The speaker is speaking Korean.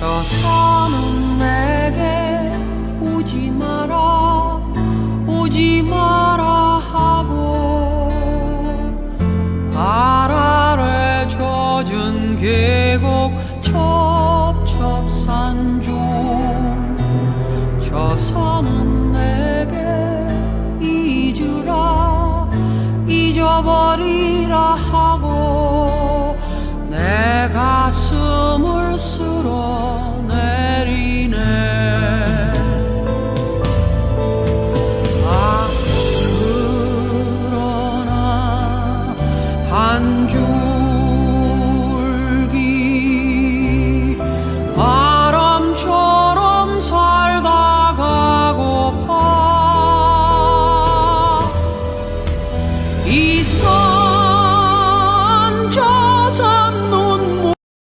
저 산은 내게 오지 마라 오지 마라 하고 바라에 젖은 계곡 첩첩산 중저 산은 내게 잊으라 잊어버리라 하고 내 가슴 이 손.